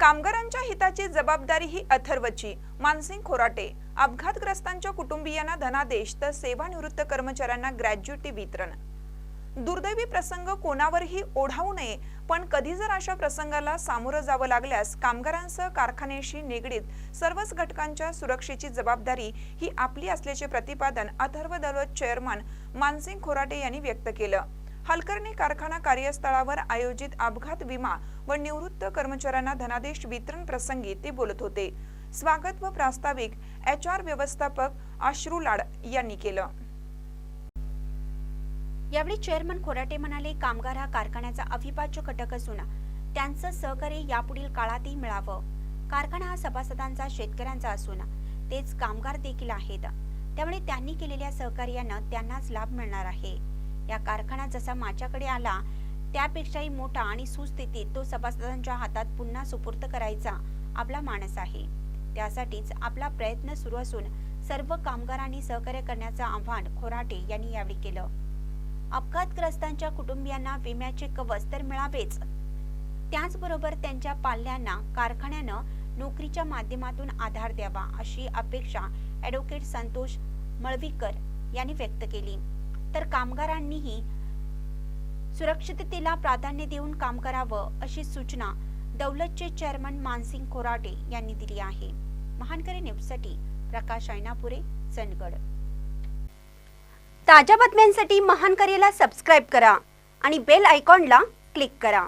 कामगारांच्या हिताची जबाबदारी ही अथर्वची. मानसिंग खोराटे अपघातग्रस्तांच्या कुटुंबियांना धनादेश तर सेवानिवृत्त कर्मचाऱ्यांना ग्रॅज्युटी वितरण. दुर्दैवी प्रसंग कोणावरही ओढावू नये पण कधी जर अशा प्रसंगाला सामोरं जावं लागल्यास कामगारांसह कारखान्याशी निगडीत सर्वच घटकांच्या सुरक्षेची जबाबदारी ही आपली असल्याचे प्रतिपादन अथर्व दलवत चेअरमन मानसिंग खोराटे यांनी व्यक्त केलं. हलकर्णी कारखाना कार्यस्थळावर आयोजित अपघात विमा व निवृत्त कर्मचाऱ्यांना धनादेश वितरण प्रसंगी ते बोलत होते. स्वागत व प्रास्ताविक एच आर व्यवस्थापक अश्रू लाड यांनी केलं. यावेळी चेअरमन खोराटे म्हणाले कामगार हा कारखान्याचा अविभाज्य घटक असून त्यांचं सहकार्य यापुढील काळातही मिळावं. कारखाना हा सभासदांचा शेतकऱ्यांचा असून तेच कामगार देखील आहेत. त्यामुळे त्यांनी केलेल्या सहकार्यानं त्यांनाच लाभ मिळणार आहे. या कारखाना जसा माझ्याकडे आला त्यापेक्षाही मोठा आणि सुस्थितीत तो सभासदांच्या हातात पुन्हा सुपूर्त करायचा आपला मानस आहे. त्यासाठीच आपला प्रयत्न सुरू असून सर्व कामगारांनी सहकार्य करण्याचं आव्हान खोराटे यांनी यावेळी केलं. अपघातग्रस्तांच्या कुटुंबियांना विम्याचे कवच तर मिळावेच. त्याचबरोबर त्यांच्या पाल्यांना कारखान्यानं नोकरीच्या माध्यमातून आधार द्यावा अशी अपेक्षा ॲडव्होकेट संतोष मळवीकर यांनी व्यक्त केली. तर कामगारांनीही सुरक्षिततेला प्राधान्य देऊन काम करावं अशी सूचना दौलतचे चेअरमन मानसिंग खोराटे यांनी दिली आहे. महानकरी न्यूजसाठी प्रकाश ऐनापुरे चंदगड. ताज्या बातम्यांसाठी महानकरीला सबस्क्राईब करा आणि बेल आयकॉनला क्लिक करा.